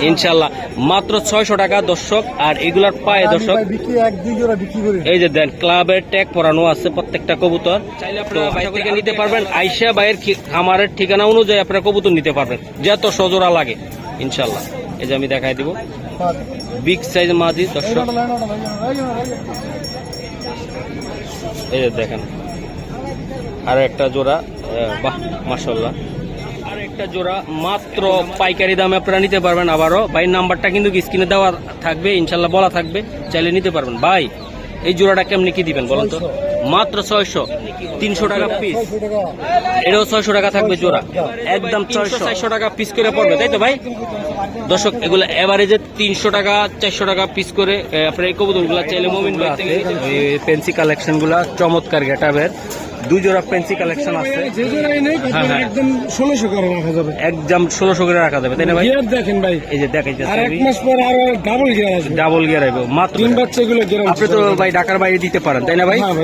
ইনশাল্লাহ মাত্র ছয়শো টাকা দর্শক আর এগুলার পায়ে দর্শক ভাই বিক্রি এক দুই জোড়া বিক্রি করি। এই যে দেন ক্লাবের ট্যাগ পরানো আছে প্রত্যেকটা কবুতর। চাইলে আপনারা নিতে পারবেন। আইসা খি- খামারের ঠিকানা অনুযায়ী আপনারা কবুতর নিতে পারবেন যত সজোড়া লাগে ইনশাল্লাহ এই যে আমি দেখাই দিব। বিগ সাইজ মাদি দর্শক। এই যে দেখেন আর একটা জোড়া বাহ মাসাল্লাহ একটা জোড়া মাত্র পাইকারি দামে আপনারা নিতে পারবেন আবারও। ভাই নাম্বারটা কিন্তু স্ক্রিনে দেওয়া থাকবে, ইনশাল্লাহ বলা থাকবে, চাইলে নিতে পারবেন। ভাই, এই জোড়াটা কেমনি কি দিবেন বলুন তো? মাত্র ছয়শো, তিনশো টাকা পিস এটাও ছয়শো টাকা থাকবে জোড়া। একদম ছয়শো। চারশো টাকা পিস করে পড়বে, তাই তো ভাই? দর্শক, এগুলো এভারেজে তিনশো টাকা, চারশো টাকা পিস করে আপনার এই কবুতরগুলো চাইলে মোমিন ভাই থেকে পেন্সি কালেকশনগুলা চমৎকার গেটাবের দুই জোড়া পেন্সি কালেকশন আছে। হ্যাঁ, হ্যাঁ। একদম ষোলোশো করে রাখা যাবে। একদম ষোলোশো করে রাখা যাবে তাই না ভাই? দেখেন ভাই। এই যে দেখাই আর এক মাস পর আরও ডাবল গিয়ার আসবে। ডাবল গিয়ার আইব মাত্র। তিন বাচ্চা গুলো গিয়ার আপনি তো ভাই ঢাকার বাইরে দিতে পারেন তাই না ভাই? হ্যাঁ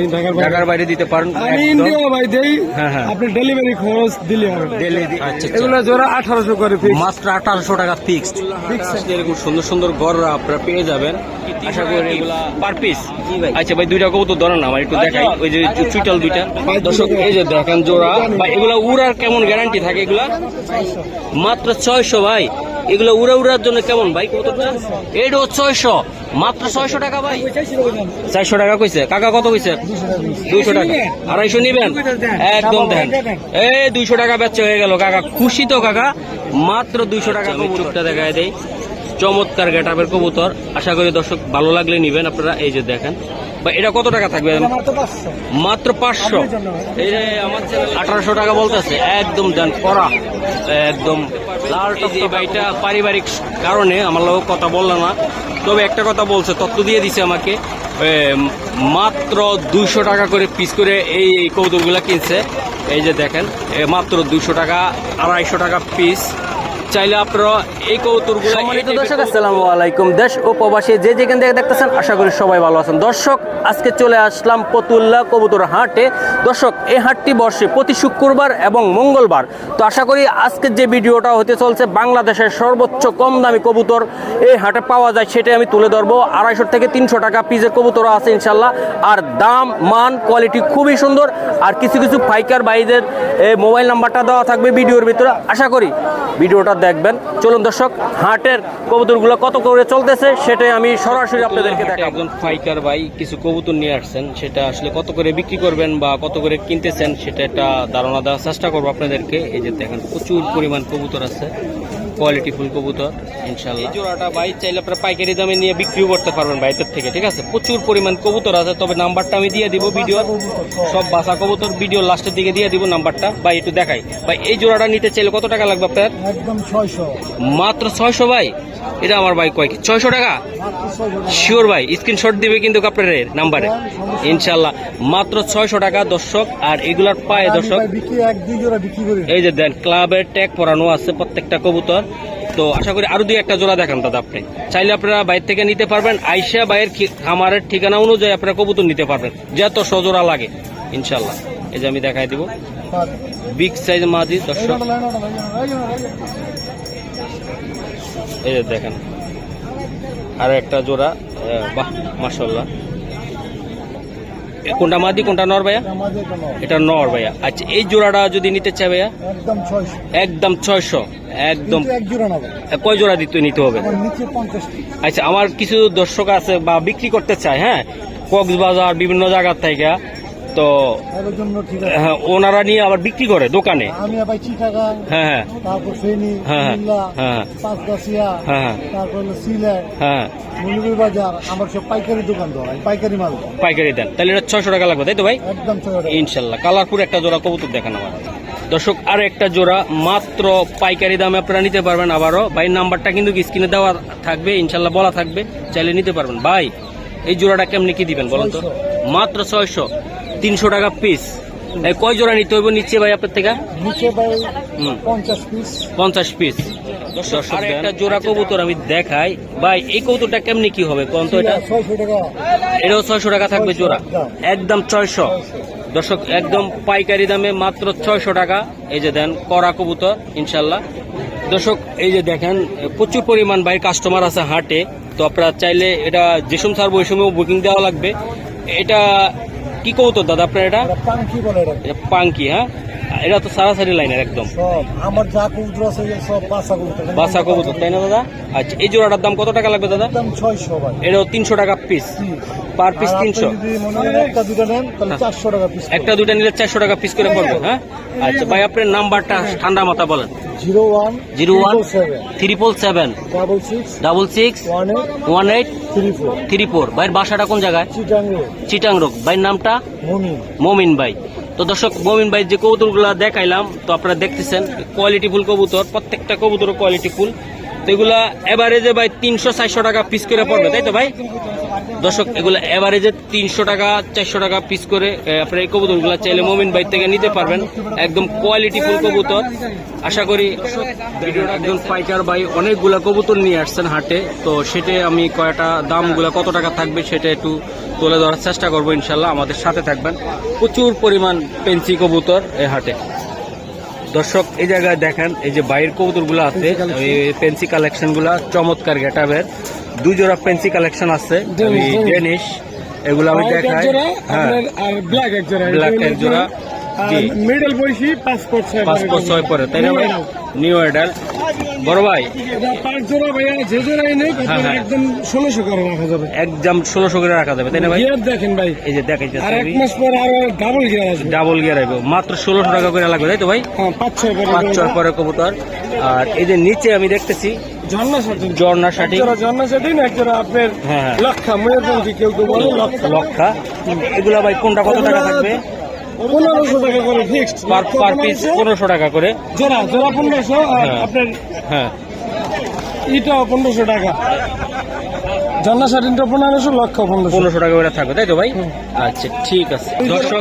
ঢাকার বাইরে। দিতে পারেন আমি ইন্ডিয়া ভাই দেই হ্যাঁ, হ্যাঁ। আপনি ডেলিভারি খরচ দিলে হবে। আচ্ছা, আচ্ছা। এগুলো জোড়া আঠারোশো করে মাত্র আঠারোশো টাকা ফিক্সড এরকম সুন্দর সুন্দর গররা আপনারা পেয়ে যাবেন। আশা করি পার পিস আচ্ছা ভাই দুইটা কবুতর ধরেন না আমার একটু দেখাই। ওই যে চুইটাল দুইটা। দর্শক এই যে দেখেন জোড়া ভাই এগুলা উড়ার কেমন গ্যারান্টি থাকে এগুলা? মাত্র ছয়শো ভাই। এগুলো উড়া উড়ার জন্য কেমন ভাই কবুতরটা এটাও ছয়শো। মাত্র ছয়শো টাকা ভাই। চারশো টাকা কইছে। কাকা কত কইছে? দুইশো টাকা। আড়াইশো নিবেন? একদম দেন এই দুইশো টাকা বেচা হয়ে গেল কাকা। খুশি তো কাকা। মাত্র দুইশো টাকা আমি চোখটা দেখায় দেই। চমৎকার গেটাবের কবুতর। আশা করি দর্শক ভালো লাগলে নিবেন আপনারা। এই যে দেখেন বা এটা কত টাকা থাকবে? মাত্র পাঁচশো। এই যে আমার আঠারোশো টাকা বলতেছে। একদম দেন করা একদম। লাল। এই পারিবারিক কারণে আমার লোক কথা বলল না। তবে একটা কথা বলছে তথ্য দিয়ে দিছে আমাকে। মাত্র দুইশো টাকা করে পিস করে এই এই কৌতুকগুলা কিনছে। এই যে দেখেন মাত্র দুশো টাকা আড়াইশো টাকা পিস চাইলে আপনারা এই কৌতুকগুলো সম্মানিত দর্শক আসসালামু আলাইকুম। দেশ ও প্রবাসী যে যেখান থেকে দেখতেছেন আশা করি সবাই ভালো আছেন। দর্শক আজকে চলে আসলাম পতুল্লা কবুতর হাটে। দর্শক এই হাটটি বর্ষে প্রতি শুক্রবার এবং মঙ্গলবার। তো আশা করি আজকের যে ভিডিওটা হতে চলছে বাংলাদেশের সর্বোচ্চ কম দামি কবুতর এই হাটে পাওয়া যায় সেটাই আমি তুলে ধরবো। আড়াইশো থেকে তিনশো টাকা পিসের কবুতর আছে ইনশাল্লাহ আর দাম মান কোয়ালিটি খুবই সুন্দর। আর কিছু কিছু পাইকার ভাইদের মোবাইল নাম্বারটা দেওয়া থাকবে ভিডিওর ভিতরে। আশা করি ভিডিওটা দেখবেন। চলুন দর্শক হাটের কবুতরগুলো কত করে চলতেছে সেটাই আমি সরাসরি আপনাদেরকে দেখাবো। একজন ফাইকার ভাই কিছু কবুতর নিয়ে আসছেন সেটা আসলে কত করে বিক্রি করবেন বা কত করে কিনতেছেন সেটা একটা ধারণা দেওয়ার চেষ্টা করব আপনাদেরকে। এই যে দেখেন প্রচুর পরিমাণ কবুতর আছে। কোয়ালিটি ফুল কবুতর ইনশাল্লাহ এই জোড়াটা ভাই চাইলে আপনারা পাইকারি দামে নিয়ে বিক্রিও করতে পারবেন বাইরের থেকে ঠিক আছে? প্রচুর পরিমাণ কবুতর আছে তবে নাম্বারটা আমি দিয়ে দিব ভিডিও সব বাসা কবুতর ভিডিও লাস্টের দিকে দিয়ে দিব নাম্বারটা। ভাই একটু দেখাই। ভাই এই জোড়াটা নিতে চাইলে কত টাকা লাগবে আপনার? একদম ছয়শো। মাত্র ছয়শো ভাই? এটা আমার ভাই কয় ছয়শো টাকা? শিওর ভাই স্ক্রিনশট দিবে কিন্তু আপনার নাম্বারে। ইনশাল্লাহ মাত্র ছয়শো টাকা দর্শক। আর এগুলার পায়ে দর্শক বিক্রি এক দুই জোড়া বিক্রি করি। এই যে দেন ক্লাবের ট্যাগ পরানো আছে প্রত্যেকটা কবুতর। তো আশা করি আরও দুই একটা জোড়া দেখান দাদা আপনি। চাইলে আপনারা বাইরে থেকে নিতে পারবেন, আইসা বাইরের খি- খামারের ঠিকানা অনুযায়ী আপনারা কবুতর নিতে পারবেন, যত সজোড়া লাগে, ইনশাল্লাহ। এই যে আমি দেখাই দিব। বিগ সাইজ মাদি, দর্শক। এই যে দেখেন, আর একটা জোড়া বাহ মাসাল্লাহ কোনটা মাদি কোনটা নর ভাইয়া? এটা নর ভাইয়া। আচ্ছা এই জোড়াটা যদি নিতে চাই ভাইয়া? একদম ছয়শো। একদম কয় জোড়া দিতে নিতে হবে? আচ্ছা আমার কিছু দর্শক আছে বা বিক্রি করতে চায় হ্যাঁ? কক্সবাজার বিভিন্ন জায়গার থেকে। তো হ্যাঁ, ওনারা নিয়ে আবার বিক্রি করে দোকানে। আমি আবার চিটাগাং হ্যাঁ হ্যাঁ। তারপর ফেনী হ্যাঁ, হ্যাঁ, হ্যাঁ। পাঁচগাছিয়া হ্যাঁ, হ্যাঁ। তারপর সিলেট হ্যাঁ। মুলিবুর বাজার আমার সব পাইকারি দোকান তো পাইকারি মাল পাইকারি দেন। তাহলে এটা ছয়শো টাকা লাগবে তাই তো ভাই? একদম টাকা। ইনশাল্লাহ। কালারপুর একটা জোড়া কবুতর দেখান আমার। দর্শক আর একটা জোড়া মাত্র পাইকারি দামে আপনারা নিতে পারবেন আবারও। ভাই নাম্বারটা কিন্তু স্ক্রিনে দেওয়া থাকবে ইনশাল্লাহ বলা থাকবে। চাইলে নিতে পারবেন। ভাই এই জোড়াটা কেমনি কি দিবেন বলুন তো? মাত্র ছয়শো। তিনশো টাকা পিস কয় জোড়া নিতে হইব নিচে ভাই আপনার থেকে? নিচে ভাই পঞ্চাশ পিস পঞ্চাশ পিস আর একটা জোড়া কবুতর আমি দেখাই। ভাই এই কবুতরটা কেমনি কি হবে এটা? এটাও ছয়শো টাকা থাকবে জোড়া। একদম। ছয়শো। দর্শক একদম পাইকারি দামে মাত্র ছয়শো টাকা। এই যে দেন কড়া কবুতর ইনশাল্লাহ। দর্শক এই যে দেখেন প্রচুর পরিমাণ ভাই কাস্টমার আছে হাটে। তো আপনারা চাইলে এটা যেসম সার ওই সময় বুকিং দেওয়া লাগবে। এটা কি কৌতো দাদা আপনার এটা? পাঙ্কি বলে এটা পাঙ্কি হ্যাঁ? এটা তো সারাসারি লাইনের একদম। সব আমার যা কবুতর আছে সব বাসা কবুতর বাসা কবুতর তাই না দাদা? আচ্ছা এই জোড়াটার দাম কত টাকা লাগবে দাদা? ছয়শো ভাই। এটাও তিনশো টাকা পিস পার পিস আর আপনি তিনশো। যদি মনে করেন একটা দুটো নেন তাহলে হ্যাঁ। চারশো টাকা পিস একটা দুটা নিলে চারশো টাকা পিস করে পড়বে হ্যাঁ? আচ্ছা ভাই আপনার নাম্বারটা ঠান্ডা মাথা বলেন। Zero one zero one seven triple seven double six double six one eight three four three four ভাইয়ের বাসাটা কোন জায়গায়? চিটাং চিটাং রোড ভাইয়ের নামটা? মনি মমিন ভাই। তো দর্শক, মমিন ভাই যে কবুতরগুলো দেখাইলাম, তো আপনারা দেখতেছেন কোয়ালিটি ফুল কবুতর, প্রত্যেকটা কবুতর কোয়ালিটি ফুল। তো এগুলা এভারেজে ভাই তিনশো, চারশো টাকা পিস করে পড়বে, তাই তো ভাই? দর্শক, এগুলো এভারেজে তিনশো টাকা, চারশো টাকা পিস করে আপনারা এই কবুতরগুলো চাইলে মমিন ভাই থেকে নিতে পারবেন। একদম কোয়ালিটি ফুল কবুতর। আশা করি একজন পাইকার ভাই অনেকগুলা কবুতর নিয়ে আসছেন হাটে, তো সেটা আমি কয়টা দামগুলো কত টাকা থাকবে সেটা একটু তুলে ধরার চেষ্টা করব ইনশাল্লাহ। আমাদের সাথে থাকবেন। প্রচুর পরিমাণ পেন্সি কবুতর এই হাটে। দর্শক এই জায়গায় দেখেন এই যে বাইরের কবুতরগুলো আছে এই পেন্সি কালেকশনগুলা চমৎকার গেটাবের দুই জোড়া পেন্সি কালেকশন আছে ডেনিশ এগুলো আমি দেখাই। হ্যাঁ। ব্ল্যাক এক জোড়া। মিডল ছয় পরে তাই না নিউ এডাল বড় ভাই? পাঁচ জোড়া ভাইয়া যে জোড়াই নেই হ্যাঁ, হ্যাঁ। একদম ষোলোশো করে রাখা যাবে। একদম ষোলোশো করে রাখা যাবে তাই না ভাই? গিয়ার দেখেন ভাই। এই যে দেখাইছে আর এক মাস পর আরও ডাবল গিয়ার আসবে। ডাবল গিয়ার আইব মাত্র ষোলোশো টাকা করে লাগবে তাই তো ভাই? হ্যাঁ পাঁচ ছয় করে পাঁচ ছয় পরে কবুতর। আর এই যে নিচে আমি দেখতেছি ঝর্ণা শাটি এক ঝর্ণা শাটিন এক জোড়া আপনার লক্ষা কেউ কেউ বলে লক্ষা। লক্ষা। এগুলা ভাই কোনটা কত টাকা থাকবে? পনেরোশো টাকা করে ফিক্সড পার পিস পনেরোশো। টাকা করে। জোড়া জোড়া পনেরোশো হ্যাঁ। আপনার হ্যাঁ। এটা পনেরোশো টাকা। ঝর্ণা শাটিনটা পনেরোশো লক্ষ পনেরোশো। পনেরোশো টাকা করে থাকবে তাই তো ভাই? আচ্ছা ঠিক আছে। দর্শক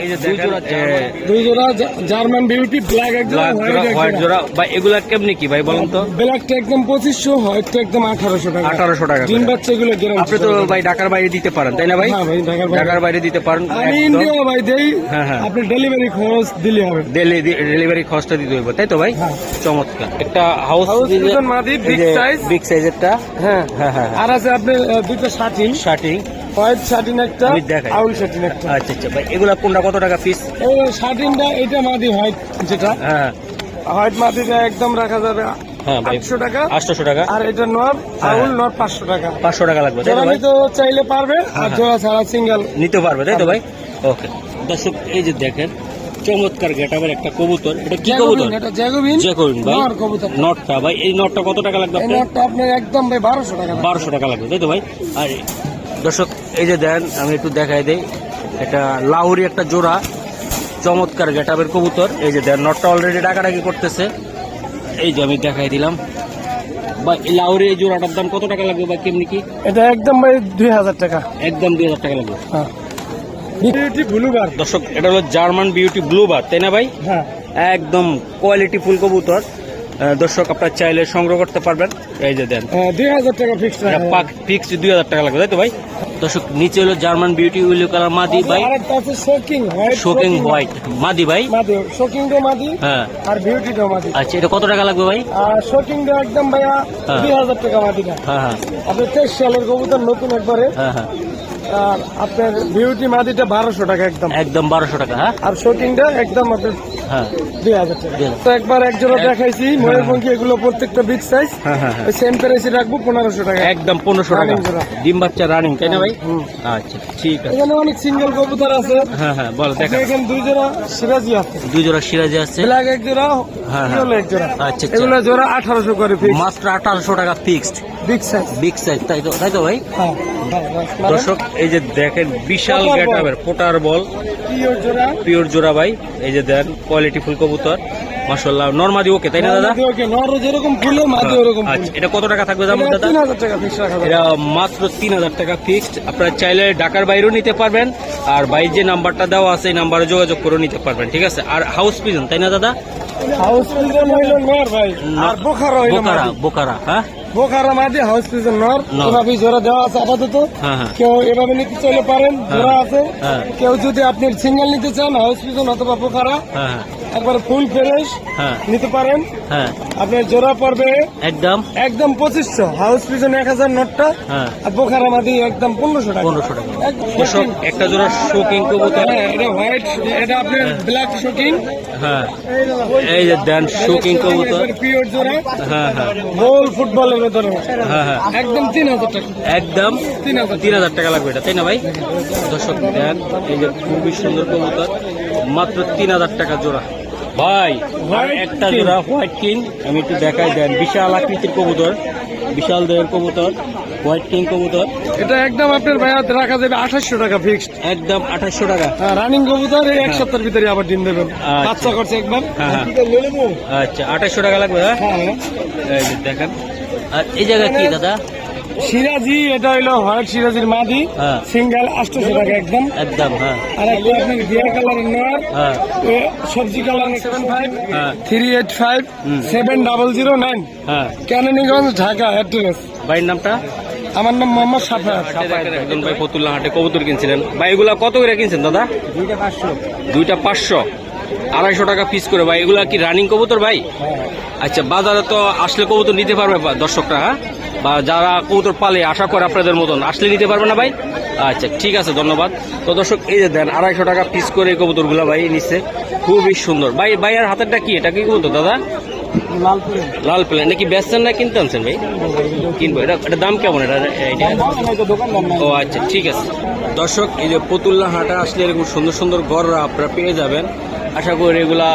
দুই জোড়া জার্মান বিউটি ব্ল্যাক এক জোড়া ব্ল্যাক জোড়া হোয়াইট জোড়া। ভাই এগুলা কেমনি কি ভাই বলুন তো? ব্ল্যাকটা একদম পঁচিশশো হোয়াইটটা একদম আঠারোশো টাকা। আঠারোশো টাকা ডিম। বাচ্চা এগুলো গ্যারান্টি আপনি তো ভাই ঢাকার বাইরে দিতে পারেন তাই না ভাই? হ্যাঁ ভাই ঢাকার বাইরে। দিতে পারেন আমি ইন্ডিয়া ভাই দেই। হ্যাঁ, হ্যাঁ। আপনি ডেলিভারি খরচ দিলে হবে। ডেলিভারি খরচটা দিতে হইব তাই তো ভাই? হ্যাঁ। চমৎকার। একটা হাউস মাদি, big size। বিগ সাইজেরটা হ্যাঁ। হ্যাঁ হ্যাঁ আর আছে আপনার আহ, দুটো শার্টিং হোয়াইট শাটিন একটা দেখাই। আউল শাটিন একটা। আচ্ছা আচ্ছা ভাই এগুলা কোনটা কত টাকা পিস এই শাটিনটা এটা মাদি হোয়াইট যেটা। হ্যাঁ। হোয়াইট মাদিটা একদম রাখা যাবে হ্যাঁ আটশো টাকা। টাকা। আর এটা হ্যাঁ। আউল নর পাঁচশো টাকা। পাঁচশো টাকা লাগবে জোড়া নিতে চাইলে পারবে আর হ্যাঁ। জোড়া ছাড়া সিঙ্গেল নিতে পারবে তাই তো ভাই? ওকে দর্শক এই যে দেখেন চমৎকার গেটাবের একটা কবুতর। এটা কি কবুতর? এটা জ্যাকোবিন ভাই। নর কবুতর। নটটা ভাই। এই নটটা কত টাকা লাগবে এই আপনার? একদম ভাই বারোশো টাকা বারোশো টাকা লাগবে তাই তো ভাই? আর দর্শক এই যে দেন আমি একটু দেখাই দেই। এটা লাউরি একটা জোড়া চমৎকার গেটাবের কবুতর। এই যে দেন নটটা অলরেডি ডাকাডাকি করতেছে। এই যে আমি দেখাই দিলাম। বা লাউরি এই জোড়াটার দাম কত টাকা লাগবে বা কেমনি কি? এটা একদম ভাই দুই হাজার টাকা। একদম দুই হাজার টাকা লাগবে। হ্যাঁ। বিউটি ব্লুবার দর্শক এটা হলো জার্মান বিউটি ব্লু বার তাই না ভাই? হ্যাঁ। একদম কোয়ালিটি ফুল কবুতর। দর্শক আপনার চাইলে সংগ্রহ করতে পারবেন। এই যে দেন। দুই হাজার টাকা ফিক্সড এটা ফিক্স দুই হাজার টাকা লাগবে তাই তো ভাই? দর্শক নিচে হলো জার্মান বিউটি উইলো কালার মাদি ভাই। শোকিং হোয়াইট মাদি ভাই। শোকিং ডো মাদি হ্যাঁ। আর বিউটি ডো মাদি। আচ্ছা এটা কত টাকা লাগবে ভাই? শোকিং ডো একদম ভাইয়া হ্যাঁ। দুই হাজার টাকা মাদিটা। হ্যাঁ হ্যাঁ। আপনার তেইশ সালের কবুতর নতুন একবারে। হ্যাঁ হ্যাঁ। আপনার বিউটি মাদিটা বারোশো টাকা একদম। একদম বারোশো টাকা হ্যাঁ? আর শুটিংটা একদম আপনার হ্যাঁ। দুই হাজার টাকা। তো একবার এক জোড়া দেখাইছি ময়ূরপঙ্খী এগুলো প্রত্যেকটা বিগ সাইজ ওই সেম প্রাইসে রাখব পনেরোশো টাকা। একদম পনেরোশো টাকা। Running জোড়া। ডিম বাচ্চা রানিং তাই না ভাই? আচ্ছা ঠিক আছে। এখানে অনেক সিঙ্গেল কবুতর আছে। হ্যাঁ হ্যাঁ বল দেখা এখানে দুই জোড়া সিরাজি আছে। দুই জোড়া সিরাজি আছে। ব্ল্যাক এক জোড়া হ্যাঁ। এক জোড়া। আচ্ছা আচ্ছা। এগুলো জোড়া আঠারোশো করে ফিক্স মাত্র আঠারোশো টাকা fixed big size big size তাই তো তাই তো ভাই? হ্যাঁ দর্শক এই যে দেখেন বিশাল গেটাবের পোটার বল পিওর জোড়া। পিওর জোড়া ভাই এই যে দেন কোয়ালিটি ফুল কবুতর মাশাল্লাহ নর্মাদি ওকে তাই না দাদা? ওকে নর যেরকম ফুলে মাদি ওরকম ফুল। আচ্ছা এটা কত টাকা থাকবে দাম দাদা? তিন হাজার টাকা ফিক্স রাখা এটা মাত্র তিন হাজার টাকা ফিক্সড আপনারা চাইলে ঢাকার বাইরেও নিতে পারবেন আর বাইর যে নাম্বারটা দেওয়া আছে এই নাম্বারে যোগাযোগ করে নিতে পারবেন ঠিক আছে? আর হাউস পিজন তাই না দাদা? হাউস পিজন হইল নর ভাই আর বোখারা হইল বোকারা মাদি। বোকারা হ্যাঁ? বোখারা মাদি হাউস পিজন নর নর। এভাবে জোড়া দেওয়া আছে আপাতত হ্যাঁ হ্যাঁ কেউ এভাবে নিতে চাইলে পারেন জোড়া আছে হ্যাঁ। কেউ যদি আপনি সিঙ্গেল নিতে চান হাউস পিজন অথবা হ্যাঁ হ্যাঁ একবার ফুল ফ্রেশ হ্যাঁ। নিতে পারেন। হ্যাঁ। আপনার জোড়া পড়বে একদম। একদম পঁচিশশো। হাউস পিছনে এক হাজার নোটটা হ্যাঁ। আর বোখারা মাদি একদম পনেরোশো টাকা। পনেরোশো টাকা। একটা জোড়া শোকিং কবুতর। এটা হোয়াইট এটা আপনার ব্ল্যাক শোকিং হ্যাঁ। এই যে দেন শোকিং কবুতর। পিওর জোড়া। হ্যাঁ হ্যাঁ। গোল ফুটবলের ভেতরে। হ্যাঁ হ্যাঁ। একদম তিন হাজার টাকা। একদম তিন হাজার তিন হাজার টাকা লাগবে এটা তাই না ভাই? দর্শক দেন এই যে খুবই সুন্দর কবুতর। মাত্র তিন হাজার টাকা জোড়া। ভাই একটা জোড়া হোয়াইট কিং আমি একটু দেখাই দেন। বিশাল আকৃতির কবুতর বিশাল দেহের কবুতর হোয়াইট কিং কবুতর। এটা একদম আপনার ভাইয়া রাখা যাবে আঠাশশো টাকা ফিক্সড একদম আঠাশশো টাকা। রানিং কবুতর এই এক সপ্তাহের ভিতরে আবার ডিম দেবেন। আচ্ছা। বাচ্চা করছে একবার। হ্যাঁ, হ্যাঁ। আচ্ছা আঠাশশো টাকা লাগবে হ্যাঁ? হ্যাঁ। দেখেন। আর এই জায়গা কি দাদা? সিরাজি এটা হইল হোয়াইট সিরাজির মাদি হ্যাঁ। সিঙ্গেল আটশোশো টাকা একদম। একদম হ্যাঁ। আর একটা আপনার গিয়ার কালারের নোয়ার হ্যাঁ। সবজি কালার সেভেন ফাইভ হ্যাঁ। Three eight five seven double zero nine হ্যাঁ। ক্যাননিগঞ্জ ঢাকা অ্যাড্রেস ভাইয়ের নামটা? আমার নাম মোহাম্মদ সাফায়াত। একজন ভাই ফতুল্লা হাটে কবুতর কিনছিলেন। ভাই এগুলা কত করে কিনছেন দাদা? দুইটা পাঁচশো। দুইটা পাঁচশো। আড়াইশো টাকা পিস করে ভাই। এগুলা কি রানিং কবুতর ভাই? আচ্ছা বাজারে তো আসলে কবুতর নিতে পারবে বা দর্শকরা হ্যাঁ? বা যারা কবুতর পালে আশা করে আপনাদের মতন। আসলে নিতে পারবে না ভাই? আচ্ছা ঠিক আছে ধন্যবাদ। তো দর্শক এই যে দেন আড়াইশো টাকা পিস করে কবুতরগুলা ভাই নিচ্ছে। খুবই সুন্দর। ভাই ভাইয়ের হাতেরটা কি? এটা কি কবুতর দাদা? লাল প্লেন। নাকি বেচছেন না কিনতে আনছেন ভাই? কিনবো। এটা এটা দাম কেমন? এটা নাই ও আচ্ছা ঠিক আছে। দর্শক এই যে পতুল্লা হাটে আসলে এরকম সুন্দর সুন্দর গড়রা আপনারা পেয়ে যাবেন। আশা করি এগুলা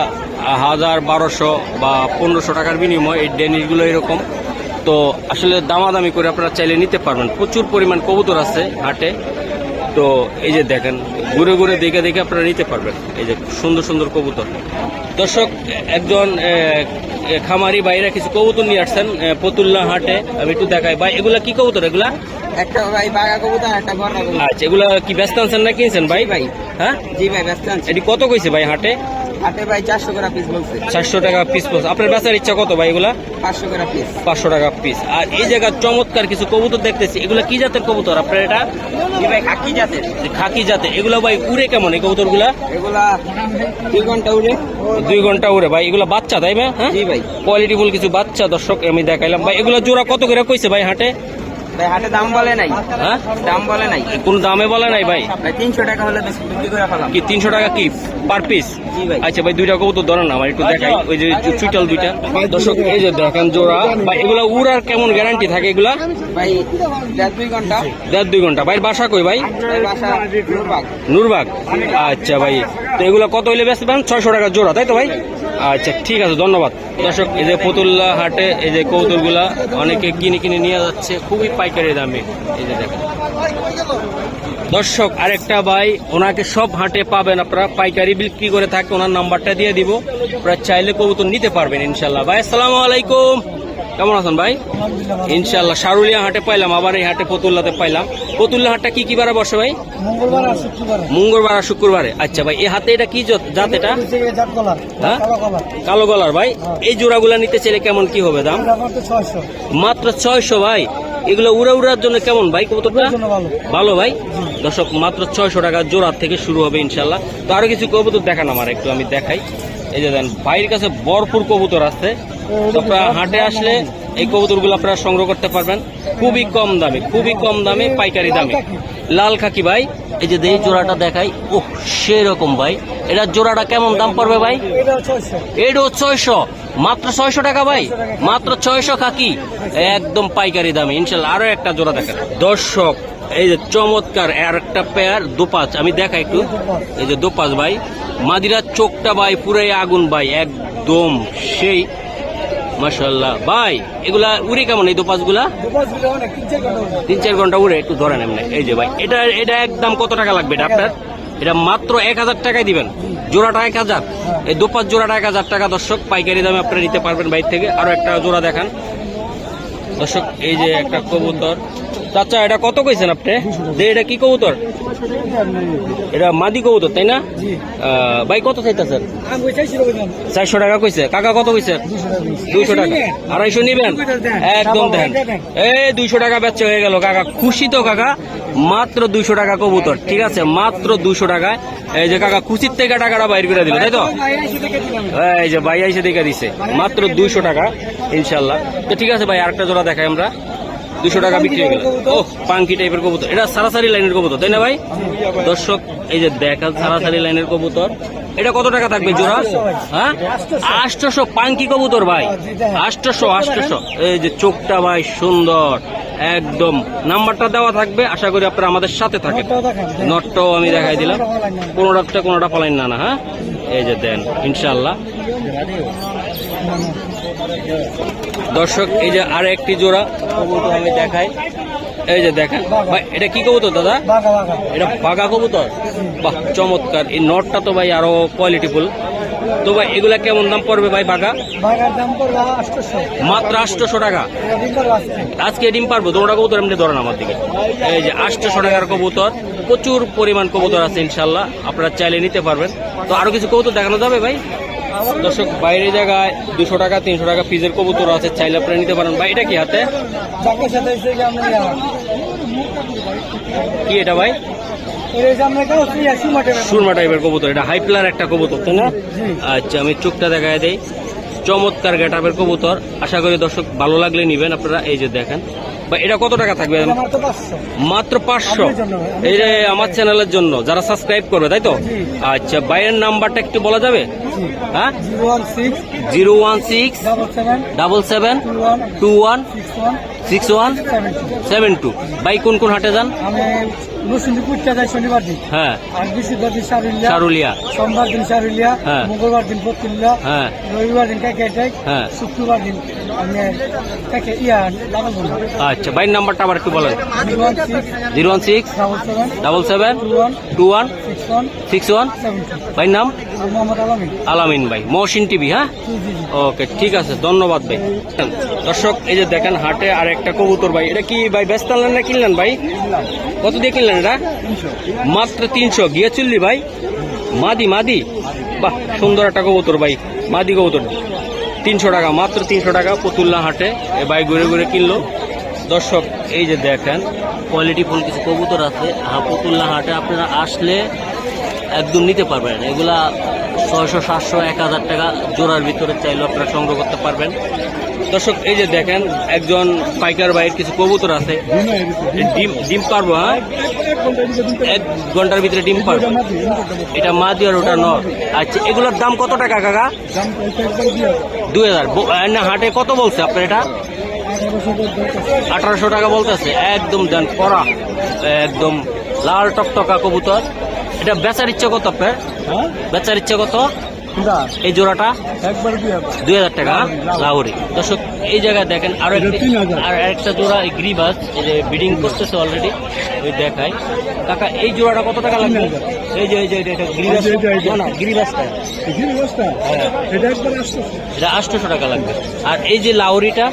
হাজার বারোশো বা পনেরোশো টাকার বিনিময় এই ডেনিশগুলো এরকম তো আসলে দামাদামি করে আপনারা চাইলে নিতে পারবেন। প্রচুর পরিমাণ কবুতর আছে হাটে। তো এই যে দেখেন ঘুরে ঘুরে দেখে দেখে আপনারা নিতে পারবেন। এই যে সুন্দর সুন্দর কবুতর। দর্শক একজন খামারি বাইরে কিছু কবুতর নিয়ে আসছেন পতুল্লা হাটে। আমি একটু দেখাই। ভাই এগুলা কি কবুতর এগুলা? একটা ভাই বাঘা কবুতর একটা গড়া কবুতর। আচ্ছা এগুলা কি ব্যস্ত আনছেন না কিনছেন ভাই? ভাই। হ্যাঁ? জি ভাই ব্যস্ত আনছি এটি কত কইছে ভাই হাটে? ভাই চারশো করে পিস বলছে। চারশো টাকা পিস আপনার বেচার ইচ্ছা কত ভাই এগুলা? পাঁচশো পিস পাঁচশো টাকা পিস আর এই জায়গার চমৎকার কিছু কবুতর দেখতেছি। এগুলা কি জাতের কবুতর? আপনার এটা? ভাই খাকি জাতের। খাকি জাতের। এগুলা ভাই উড়ে কেমন এই কবুতরগুলা এগুলা দুই ঘণ্টা উড়ে। দুই ঘণ্টা উড়ে। ভাই এগুলা বাচ্চা তাই ভাই হ্যাঁ? ভাই। কোয়ালিটি ফুল কিছু বাচ্চা দর্শক আমি দেখাইলাম। ভাই এগুলা জোড়া কত করে কইছে ভাই হাটে? ভাই হাটে দাম বলে নাই। হ্যাঁ? দাম বলে নাই। কোন দামে বলে নাই ভাই? ভাই তিনশো টাকা হলে বিক্রি করে ফেলাম। কি তিনশো টাকা কি পার পিস আচ্ছা ভাই দুইটা কবুতর ধরেন না আমার একটু দেখাই। ওই যে চুইটাল দুইটা। দর্শক এই যে দেখেন জোড়া। ভাই এগুলা উড়ার কেমন গ্যারান্টি থাকে এগুলা? ভাই দেড় দুই ঘণ্টা। দেড় দুই ঘণ্টা। ভাই বাসা কই ভাই? নূরবাগ। আচ্ছা ভাই তো এগুলো কত হইলে বেচতে পারেন? ছয়শো টাকা জোড়া তাই তো ভাই? আচ্ছা ঠিক আছে, ধন্যবাদ। দর্শক, এই যে পুতুল্লা হাটে, এই যে কৌতুলগুলা অনেকে কিনে কিনে নিয়ে যাচ্ছে, খুবই পাইকারি দামে। এই যে দেখেন। দর্শক, আরেকটা ভাই, ওনাকে সব হাটে পাবেন আপনারা, পাইকারি বিক্রি করে থাকে, ওনার নাম্বারটা দিয়ে দিব। আপনারা চাইলে কবুতর নিতে পারবেন, ইনশাল্লাহ। ভাই, আসসালামু আলাইকুম। কেমন আছেন ভাই? ইনশাল্লাহ সারুলিয়া হাটে পাইলাম আবার এই হাটে ফতুল্লাতে পাইলাম। ফতুল্লা হাটটা কি কি বারে বসে ভাই? মঙ্গলবার আর শুক্রবার। আচ্ছা ভাই এই হাতে এটা কি জাত এটা? হ্যাঁ? কালো গলার। ভাই। এই জোড়াগুলা নিতে চাইলে কেমন কি হবে দাম? মাত্র ছয়শো। ভাই। এগুলো উড়া উড়ার জন্য কেমন ভাই কবুতরটা? ভালো। ভাই? দর্শক মাত্র ছয়শো টাকা জোড়া থেকে শুরু হবে ইনশাল্লাহ তো আরও কিছু কবুতর দেখান আমার একটু আমি দেখাই। এই যে দেন ভাইয়ের কাছে ভরপুর কবুতর আছে আপনারা হাটে আসলে এই কবুতরগুলো আপনারা সংগ্রহ করতে পারবেন। খুবই কম দামে খুবই কম দামে পাইকারি দামে। লাল খাকি ভাই এই যে এই জোড়াটা দেখাই ওহ সেরকম ভাই। এটা জোড়াটা কেমন দাম পড়বে ভাই? এটাও ছয়শো। মাত্র ছয়শো টাকা ভাই? মাত্র ছয়শো খাকি? একদম পাইকারি দামে। ইনশাল্লাহ আরও একটা জোড়া দেখেন দর্শক এই যে চমৎকার আর একটা পেয়ার দোপাচ। আমি দেখাই একটু। এই যে দোপাচ ভাই। মাদিরার চোখটা ভাই পুরাই আগুন ভাই একদম সেই মাশাল্লাহ ভাই এগুলা উড়ে কেমন এই দোপাচগুলা দুপাশ দিলে অনেক তিন চার ঘণ্টা হবে। তিন চার ঘণ্টা উড়ে একটু ধরেন এমনি। এই যে ভাই এটা এটা একদম কত টাকা লাগবে এটা আপনার? এটা মাত্র এক হাজার টাকায় দিবেন। জোড়াটা এক হাজার। এই দোপাস জোড়াটা এক হাজার টাকা দর্শক। পাইকারি দামে আপনারা নিতে পারবেন বাইর থেকে। আরও একটা জোড়া দেখান। দর্শক এই যে একটা কবুতর। চাচা এটা কত কইছেন আপনি? যে এটা কি কবুতর? এটা মাদি কবুতর তাই না? ভাই কত চাইতেছেন? চারশো টাকা কইছে। কাকা কত কইছে? দুইশো টাকা আড়াইশো নিবেন? একদম দেন। এই দুইশো টাকা বেচা হয়ে গেল কাকা। খুশি তো কাকা? মাত্র দুইশো টাকা কবুতর ঠিক আছে? মাত্র দুইশো টাকায়। এই যে কাকা কুচির থেকে টাকাটা বাইর করে দিল তাই তো? এই যে ভাই এসে দেখে দিছে। মাত্র দুইশো টাকা ইনশাল্লাহ। তো ঠিক আছে ভাই আরেকটা জোড়া দেখাই আমরা। দুশো টাকা বিক্রি হয়ে গেল। ও পাঙ্কি টাইপের কবুতর। এটা সারাসারি লাইনের কবুতর তাই না ভাই? দর্শক এই যে দেখা সারাসারি লাইনের কবুতর। এটা কত টাকা থাকবে জোড়া? হ্যাঁ? আষ্টশো পাঙ্কি কবুতর ভাই। আষ্টশো আষ্টশো এই যে চোখটা ভাই সুন্দর একদম। নাম্বারটা দেওয়া থাকবে আশা করি আপনারা আমাদের সাথে থাকেন। নটটাও আমি দেখাই দিলাম। কোনোটা কোনোটা পালাইন না না হ্যাঁ? এই যে দেন ইনশাল্লাহ দর্শক এই যে আর একটি জোড়া কবুতর আমি দেখাই। এই যে দেখেন ভাই এটা কি কবুতর দাদা? এটা বাঘা কবুতর? বাহ চমৎকার। এই নটটা তো ভাই আরও কোয়ালিটিফুল তো ভাই এগুলা কেমন দাম পড়বে ভাই বাঘা? মাত্র আটশোশো টাকা। আজকে ডিম পারব তোমরা কবুতর এমনি ধরেন আমার দিকে। এই যে আটশোশো টাকার কবুতর প্রচুর পরিমাণ কবুতর আছে ইনশাল্লাহ আপনারা চাইলে নিতে পারবেন। তো আরও কিছু কবুতর দেখানো যাবে ভাই? দর্শক বাইরে জায়গায় দুশো টাকা তিনশো টাকা পিসের কবুতর আছে চাইলে আপনারা নিতে পারেন। ভাই এটা কি হাতে? কি এটা ভাই? সুরমা টাইপের কবুতর। এটা হাই প্লার একটা কবুতর তাই না? আচ্ছা আমি চোখটা দেখায় দেই। চমৎকার গেটাপের কবুতর। আশা করি দর্শক ভালো লাগলে নিবেন। আপনারা এই যে দেখেন এটা কত টাকা থাকবে? মাত্র পাঁচশো। এই আমার চ্যানেলের জন্য যারা সাবস্ক্রাইব করবে তাই তো? আচ্ছা বাইরের নাম্বারটা একটু বলা যাবে? হ্যাঁ? Zero one six double seven two one six one seven two. By কোন কোন হাটে যান? আমি লুসুন্দি শনিবার দিন। হ্যাঁ। আর বৃহস্পতিবার দিন সারুলিয়া। চারুলিয়া সোমবার দিন সারুলিয়া। হ্যাঁ। মঙ্গলবার দিন পত্রিলা হ্যাঁ। রবিবার দিন কাকে হ্যাঁ। শুক্রবার দিন কাকে ইয়া আচ্ছা বাইর নাম্বারটা আবার একটু বলেন। Zero one six double seven two one six one six one. Seven নাম? আলমিন। ভাই মহসিন টিভি হ্যাঁ? ওকে ঠিক আছে ধন্যবাদ ভাই। দর্শক এই যে দেখেন হাটে আর একটা কবুতর ভাই এটা কি ভাই ব্যস্ত আনলেন না কিনলেন ভাই? কত দিয়ে কিনলেন এটা? মাত্র তিনশো গিয়ে চললি ভাই। মাদি মাদি। বাহ সুন্দর একটা কবুতর ভাই মাদি কবুতর। তিনশো টাকা মাত্র তিনশো টাকা পুতুল্লা হাটে এ ভাই ঘুরে ঘুরে কিনলো। দর্শক এই যে দেখেন কোয়ালিটি ফুল কিছু কবুতর আছে। হ্যাঁ পুতুল্লা হাটে আপনারা আসলে একদম নিতে পারবেন। এগুলা ছয়শো, সাতশো, এক হাজার টাকা জোড়ার ভিতরে চাইলেও আপনারা সংগ্রহ করতে পারবেন। দর্শক, এই যে দেখেন, একজন পাইকার ভাইয়ের কিছু কবুতর আছে। ডিম ডিম পারব হ্যাঁ? এক ঘণ্টার ভিতরে ডিম পারব। এটা মাদি আর ওটা নর। আচ্ছা এগুলোর দাম কত টাকা, কাকা? দুই হাজার। না, হাটে কত বলছে আপনার এটা? আঠারোশো টাকা বলতেছে। একদম দেন করা একদম লাল টকটকা কবুতর। এটা বেচার ইচ্ছে কত আপনার? বেচার ইচ্ছে কত? এই জোড়াটা? একবার দুই হাজার। টাকা? লাহোরি দর্শক এই জায়গায় দেখেন আরও আর একটা জোড়া এই গ্রিবাস এই যে ব্রিডিং করতেছে অলরেডি ওই দেখায় কাকা এই জোড়াটা কত টাকা লাগবে? এই যে এই যে এটা গ্রিবাস। না না গ্রিবাসটা হ্যাঁ। এটা আটশোশো টাকা লাগবে। আর এই যে লাউরিটা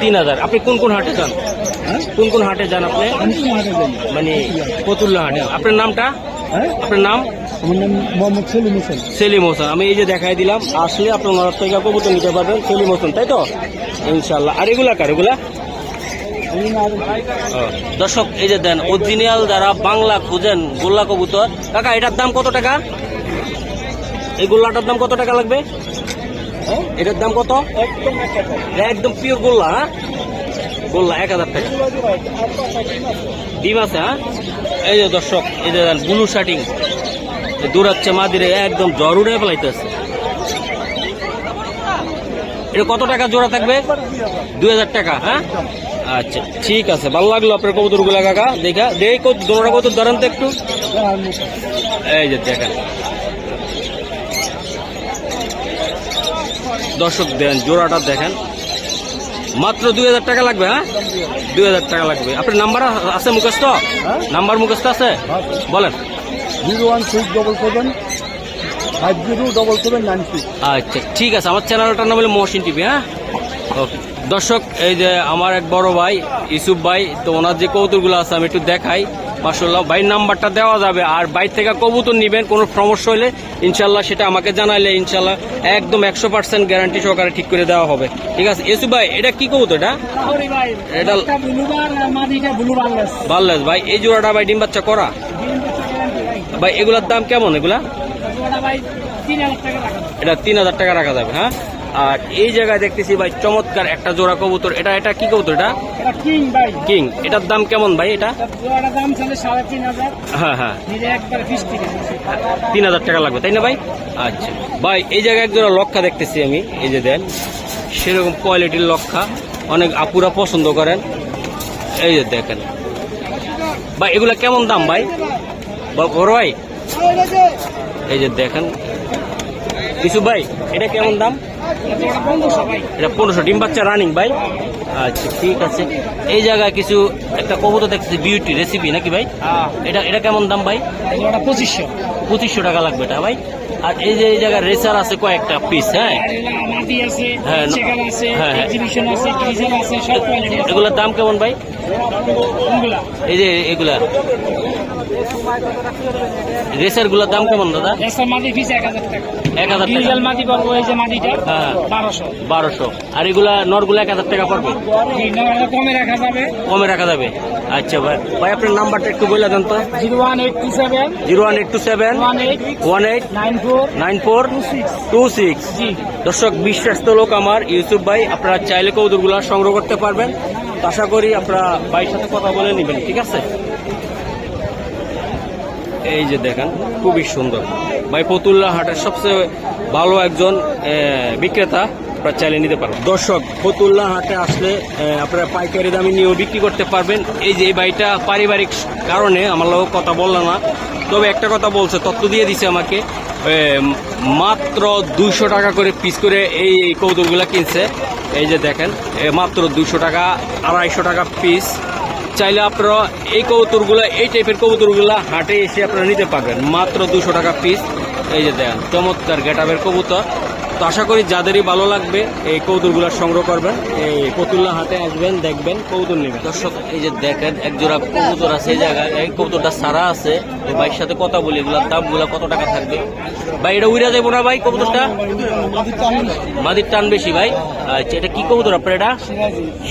তিন হাজার। আপনি কোন কোন হাটে যান? হ্যাঁ কোন কোন হাটে যান আপনি? মানে পতুল্লা হাটে। আপনার নামটা? হ্যাঁ? আপনার নাম? মোহাম্মদ সেলিম হোসেন। সেলিম হোসেন। আমি এই যে দেখাই দিলাম আসলে আপনার ওনার থেকে কবুতর নিতে পারবেন সেলিম হোসেন তাই তো? ইনশাল্লাহ আর এগুলা কার এগুলা? দর্শক এই যে দেন অরিজিনাল যারা বাংলা খুঁজেন গোল্লা কবুতর কাকা এটার দাম কত টাকা? এই গোল্লাটার দাম কত টাকা লাগবে? এটার দাম কত? এটা একদম পিওর গোল্লা হ্যাঁ? গোল্লা এক হাজার টাকা। ডিম আছে হ্যাঁ? এই যে দর্শক, এই যে ব্লু শার্টিং দূরাচ্ছে মাদিরে, একদম জ্বর উড়ে ফেলাইতেছে। এটা কত টাকা জোড়া থাকবে? দুই হাজার টাকা হ্যাঁ? আচ্ছা ঠিক আছে, ভালো লাগল আপনার কবুতরগুলা কাকা। দেখা, দেই কত দোনোটা কবুতর ধরেন তো একটু। এই যে দেখেন দর্শক, দেন, জোড়াটা দেখেন। মাত্র দুই হাজার টাকা লাগবে হ্যাঁ? দুই হাজার টাকা লাগবে। আপনার নাম্বার আছে মুখস্থ? নাম্বার মুখস্থ আছে? বলেন। Zero one six double seven five zero double seven nine six আচ্ছা ঠিক আছে। আমার চ্যানেলটার নাম হলো মহসিন টিভি হ্যাঁ? ওকে। দর্শক এই যে আমার এক বড় ভাই ইসুফ ভাই তো ওনার যে কৌতুকগুলো আছে আমি একটু দেখাই। মাসাল্লাহ ভাই নাম্বারটা দেওয়া যাবে। আর বাইর থেকে কবুতর নিবেন কোনো সমস্যা হলে ইনশাল্লাহ সেটা আমাকে জানাইলে ইনশাল্লাহ একদম একশো পার্সেন্ট গ্যারান্টি সহকারে ঠিক করে দেওয়া হবে। ঠিক আছে এসু ভাই এটা কি কবুতর এটা? এটা- বাল্লাস ভাই এই জোড়াটা ভাই ডিম বাচ্চা করা? ভাই। এগুলার দাম কেমন এগুলা। এটা তিন হাজার টাকা রাখা যাবে হ্যাঁ? আর এই জায়গায় দেখতেছি ভাই চমৎকার একটা জোড়া কবুতর। এটা এটা কি কবুতর এটা? কিং এটার দাম কেমন ভাই এটা? হ্যাঁ হ্যাঁ। তিন হাজার টাকা লাগবে তাই না ভাই? আচ্ছা। ভাই এই জায়গায় এক জোড়া লক্ষা দেখতেছি আমি। এই যে দেন সেরকম কোয়ালিটির লক্ষা। অনেক আপুরা পছন্দ করেন। এই যে দেখেন। ভাই এগুলা কেমন দাম ভাই? বড় ভাই? এই যে দেখেন। কিছু ভাই এটা কেমন দাম? এটা পনেরোশো ডিম বাচ্চা রানিং ভাই। আচ্ছা ঠিক আছে। এই জায়গায় কিছু একটা কবুতর দেখতেছি বিউটি রেসিপি নাকি ভাই? এটা এটা কেমন দাম ভাই? পঁচিশশো। পঁচিশশো টাকা লাগবে এটা ভাই। আর এই যে এই জায়গায় রেসার আছে কয়েকটা পিস হ্যাঁ? হ্যাঁ, আছে হ্যাঁ, হ্যাঁ। এগুলোর দাম কেমন ভাই? এই যে এগুলা। রেসারগুলোর দাম কেমন দাদা? এসব মাটি ফিস এক হাজার টাকা। এক হাজার টাকা। ডিজেল মাটি পাবো এই যে মাটিটা হ্যাঁ। বারোশো। বারোশো। আর এগুলা নরগুলো এক হাজার টাকা পড়বে? কমে রাখা যাবে। কমে রাখা যাবে। আচ্ছা ভাই। ভাই আপনার নাম্বারটা একটু বলে দেন তো। Zero one eight two seven. Zero one eight two seven. One eight nine four nine four two six. দর্শক বিশ্বাস্ত লোক আমার ইউসুফ ভাই আপনারা চাইলে কৌদুরগুলো সংগ্রহ করতে পারবেন। আশা করি আপনারা ভাইয়ের সাথে কথা বলে নেবেন ঠিক আছে? এই যে দেখেন, খুবই সুন্দর। ভাই ফতুল্লাহ হাটের সবচেয়ে ভালো একজন বিক্রেতা, আপনারা চাইলে নিতে পারবেন। দর্শক ফতুল্লাহ হাটে আসলে আপনারা পাইকারি দামে নিয়েও বিক্রি করতে পারবেন। এই যে এই বাড়িটা পারিবারিক কারণে, আমার লোক কথা বললাম না। তবে একটা কথা বলছে, তথ্য দিয়ে দিছে আমাকে। মাত্র দুইশো টাকা করে পিস করে এই এই কৌতুকগুলা কিনছে। এই যে দেখেন মাত্র দুশো টাকা, আড়াইশো টাকা পিস চাইলে আপনারা এই কবুতরগুলো, এই টাইপের কবুতরগুলো হাটে এসে আপনারা নিতে পারবেন। মাত্র দুশো টাকা পিস এই যে দেন চমৎকার গেটাবের কবুতর। তো আশা করি যাদেরই ভালো লাগবে এই কৌতুরগুলো সংগ্রহ করবেন। এই পতুল্লা হাতে আসবেন দেখবেন কৌতুল নেবেন। দর্শক এই যে দেখেন এক জোড়া কবুতর আছে এই জায়গায় এই কবুতরটা সারা আছে। তো ভাইয়ের সাথে কথা বলি এগুলোর দামগুলো কত টাকা থাকবে? ভাই এটা উইরা যাব না ভাই কবুতরটা? মাদির টান বেশি ভাই। আচ্ছা এটা কি কবুতর আপনার এটা?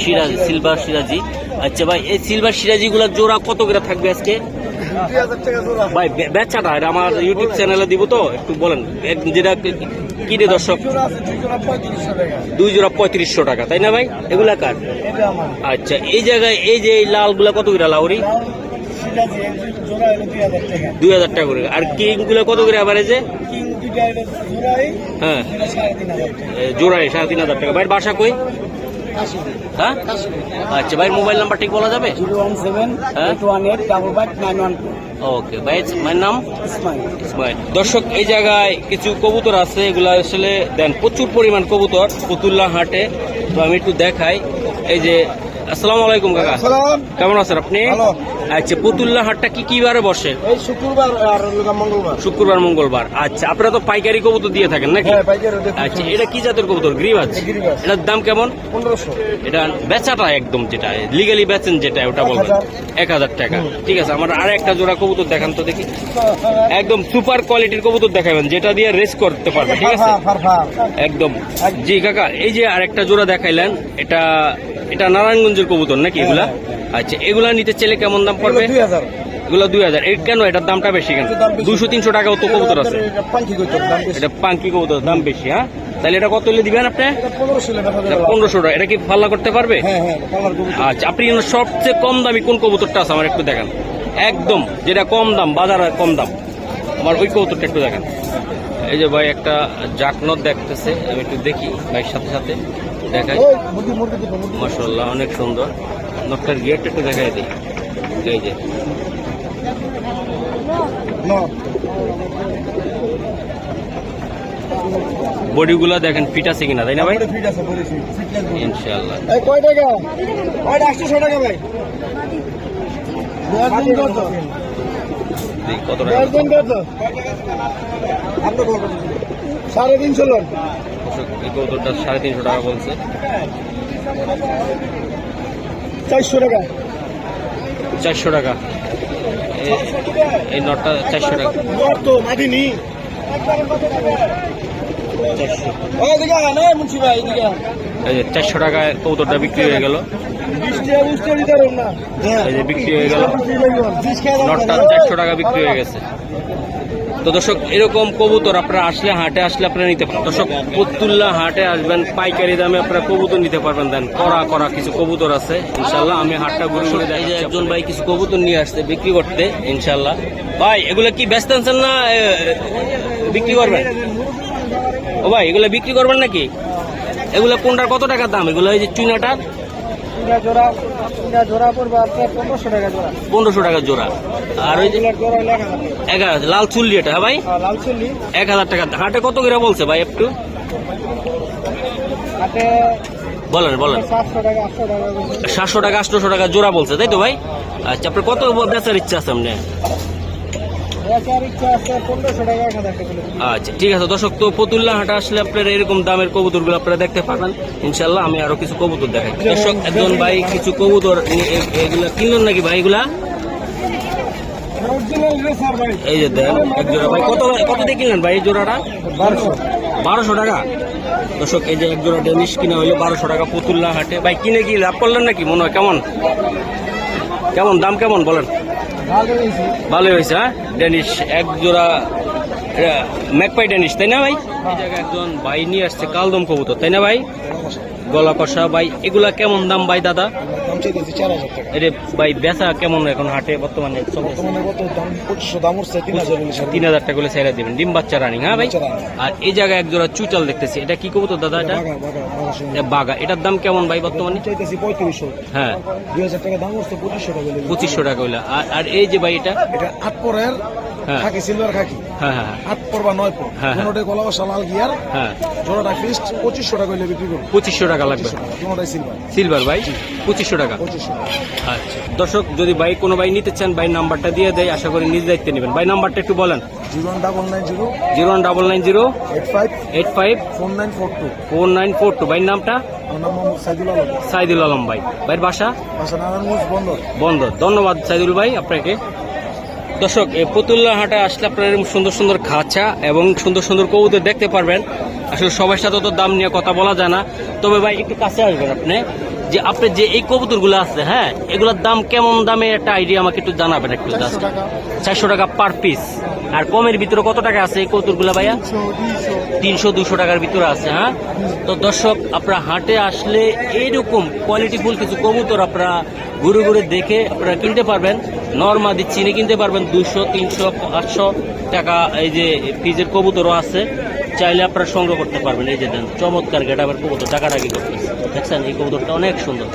সিরাজি। সিলভার সিরাজি। আচ্ছা ভাই এই সিলভার সিরাজি গুলার জোড়া কত করে থাকবে আজকে? ভাই বেচাটা এটা আমার ইউটিউব চ্যানেলে দিব তো একটু বলেন যেটা কি রে দর্শক? দুই জোড়া পঁয়ত্রিশশো টাকা। তাই না ভাই? এগুলা কার? আচ্ছা এই জায়গায় এই যে এই লালগুলা কত করে লাউরি? দুই হাজার টাকা। করে। আর কিংগুলা কত করে অ্যাভারেজে হ্যাঁ। জোড়ায় সাড়ে তিন হাজার টাকা। ভাইয়ের বাসা কই? হ্যাঁ? আচ্ছা ভাই মোবাইল নাম্বার ঠিক বলা যাবে? Zero one seven? Eight one eight double five nine one okay ভাই ভাইয়ের নাম? ইসমাইল। ইসমাইল। দর্শক এই জায়গায় কিছু কবুতর আছে এগুলো আসলে দেন প্রচুর পরিমাণ কবুতর পুতুল্লা হাটে। তো আমি একটু দেখাই এই যে আসসালামু আলাইকুম কাকা। কেমন আছেন আপনি? আচ্ছা পুতুল্লা হাটটা কি কি বারে বসে? এই শুক্রবার আর মঙ্গলবার। শুক্রবার মঙ্গলবার। আচ্ছা আপনারা তো পাইকারি কবুতর দিয়ে থাকেন নাকি? হ্যাঁ আচ্ছা এটা কি জাতের কবুতর? গিরিবাজ। এটার দাম কেমন? পনেরোশো। এটা বেচাটা একদম যেটা লিগালি বেচেন যেটা ওটা বলবেন। এক হাজার টাকা। ঠিক আছে আমার আর একটা জোড়া কবুতর দেখান তো দেখি। একদম সুপার কোয়ালিটির কবুতর দেখাবেন যেটা দিয়ে রেস করতে পারবে ঠিক আছে? একদম। জি কাকা এই যে আরেকটা জোড়া দেখাইলেন এটা এটা নারায়ণগঞ্জের কবুতর নাকি এগুলা? আচ্ছা এগুলা নিতে চাইলে কেমন দাম পড়বে? দুই হাজার। এগুলো দুই হাজার। এই কেন? এটার দামটা বেশি কেন। দুশো তিনশো টাকাও তো কবুতর আছে। এটা পাঙ্কি কবুতর দাম বেশি। হ্যাঁ? তাহলে এটা কত হলে দিবেন আপনি? পনেরোশো টাকা। এটা কি করতে পারবে? হ্যাঁ হ্যাঁ আচ্ছা আপনি সবচেয়ে কম দামি কোন কবুতরটা আছে? আমার একটু দেখান। একদম যেটা কম দাম বাজারে কম দাম। আমার ওই কবুতরটা একটু দেখেন। এই যে ভাই একটা জাকনট দেখতেছে আমি একটু দেখি ভাইয়ের সাথে সাথে। দেখাই। মাসাল্লাহ অনেক সুন্দর। নটটার গিয়ারটা একটু দেখাই দিই। এই যে। বডিগুলা দেখেন ফিট আছে কিনা তাই না ভাই? ইনশাল্লাহ কয় টাকা। ওইটা টাকা ভাই কত টাকা? সাড়ে তিনশো লোক এই সাড়ে তিনশো টাকা বলছে। চারশো টাকা। চারশো টাকা। এই নটটা চারশো টাকা। টাকায় কবুতরটা বিক্রি হয়ে গেল। বিক্রি হয়ে গেল। নটটা চারশো টাকা বিক্রি হয়ে গেছে। তো দর্শক এরকম কবুতর আপনারা আসলে হাটে আসলে আপনারা নিতে পারেন। দর্শক পতুল্লা হাটে আসবেন পাইকারি দামে আপনারা কবুতর নিতে পারবেন দেন। করা করা কিছু কবুতর আছে ইনশাল্লাহ আমি হাটটা ঘুরে ঘুরে দেখি যে একজন ভাই কিছু কবুতর নিয়ে আসছে বিক্রি করতে ইনশাল্লাহ ভাই এগুলো কি ব্যস্ত আছেন না বিক্রি করবেন? ও ভাই এগুলো বিক্রি করবেন নাকি? এগুলো কোনটার কত টাকার দাম? এগুলো এই যে চুনাটার তিনটা জোড়া পড়বে আপনার পনেরোশো টাকা জোড়া। পনেরোশো টাকা জোড়া। আর ওই যে জোড়া এক হাজার লাল চুল্লি এটা হ্যাঁ ভাই? লাল চুল্লি এক হাজার টাকা। হাটে কত করে বলছে ভাই একটু? হাটে বলেন বলেন। সাতশো টাকা আটশো টাকা। সাতশো টাকা আটশোশো টাকা জোড়া বলছে তাই তো ভাই? আচ্ছা আপনার কত বেচার ইচ্ছা আছে আপনি আচ্ছা ঠিক আছে। দর্শক, তো ফতুল্লা হাটা আসলে আপনারা এরকম দামের কবুতরগুলো আপনারা দেখতে পাবেন ইনশাল্লাহ আমি আরও কিছু কবুতর দেখাই। দর্শক, একজন ভাই কিছু কবুতর এগুলা কিনলেন নাকি ভাই এগুলা? এই যে দেন এক জোড়া ভাই। কত কত দিয়ে কিনলেন ভাই এই জোড়াটা? বারোশো বারোশো টাকা। দর্শক, এই যে এক জোড়া ডেনিশ কিনা হইল বারোশো টাকা পুতুল্লা হাটে। ভাই, কিনে কি লাভ করলেন নাকি? মনে হয় কেমন? কেমন? দাম কেমন বলেন? ভালোই হয়েছে হ্যাঁ? ড্যানিশ এক জোড়া ম্যাকপাই ড্যানিশ তাই না ভাই? এই একজন ভাই নিয়ে আসছে কালদম কবুতর তাই না ভাই? গলা কষা ভাই এগুলা কেমন দাম ভাই দাদা? দাম চাইতেছি চার হাজার টাকা। এরে ভাই বেচা কেমন এখন হাটে বর্তমানে? বর্তমানে কত দাম পঁচিশশো দাম উঠছে তিন হাজার তিন হাজার টাকা করে ছেড়ে দিবেন। ডিম বাচ্চা রানিং হ্যাঁ ভাই? আর এই জায়গায় এক জোড়া চুচাল দেখতেছি। এটা কি কবুতর দাদা এটা? বাগা এটার দাম কেমন ভাই বর্তমানে? চাইতেছি পঁয়ত্রিশশো। হ্যাঁ। দুই হাজার টাকা দাম উঠছে পঁচিশশো টাকা। পঁচিশশো টাকা হইল। আর এই যে ভাই এটা? এটা আট পরের। খাকি সিলভার খাকি। হ্যাঁ হ্যাঁ আট পর বা নয় পর। হ্যাঁ, হ্যাঁ। কোনোটাই গলা বসা লাল গিয়ার। হ্যাঁ। জোড়াটা ফিস্ট পঁচিশশো টাকা হইলে বিক্রি করব। পঁচিশশো টাকা লাগবে। কোনোটাই সিলভার সিলভার ভাই? পঁচিশশো টাকা? পঁচিশশো আচ্ছা। দর্শক যদি ভাই কোনো ভাই নিতে চান ভাই নাম্বারটা দিয়ে দেয় আশা করি নিজ দায়িত্বে নেবেন। ভাই নাম্বারটা একটু বলেন। Zero double nine zero. Zero one double nine zero. Eight five. Eight five. Four nine four two. Four nine four two. ভাইয়ের নামটা? সাইদুল আলম। ভাই। ভাইয়ের বাসা? বাসা নারায়ণগঞ্জ বন্দর। বন্ধ ধন্যবাদ সাইদুল ভাই আপনাকে। দর্শক পুতুল্লা হাটে আসলে আপনারা সুন্দর সুন্দর খাঁচা এবং সুন্দর সুন্দর কবুতর দেখতে পারবেন। আসলে সবার সাথে তো দাম নিয়ে কথা বলা যায় না। তবে ভাই, একটু কাছে আসবেন আপনি। যে আপনি যে এই কবুতরগুলো আছে হ্যাঁ এগুলোর দাম কেমন দামে একটা আইডিয়া আমাকে একটু জানাবেন একটু চারশো টাকা। পার পিস আর কমের ভিতরে কত টাকা আছে এই কবুতরগুলো ভাইয়া? তিনশো দুশো টাকার ভিতরে আছে হ্যাঁ? তো দর্শক আপনারা হাটে আসলে এইরকম কোয়ালিটিফুল কিছু কবুতর আপনারা ঘুরে ঘুরে দেখে আপনারা কিনতে পারবেন। নর্মাদি চিনি কিনতে পারবেন দুশো তিনশো পাঁচশো টাকা এই যে ফিজের কবুতরও আছে। চাইলে আপনারা সংগ্রহ করতে পারবেন। এই যে দেন, চমৎকার গেটাবের কবুতর টাকাটাকি করতেছে। দেখছেন, এই কবুতরটা অনেক সুন্দর।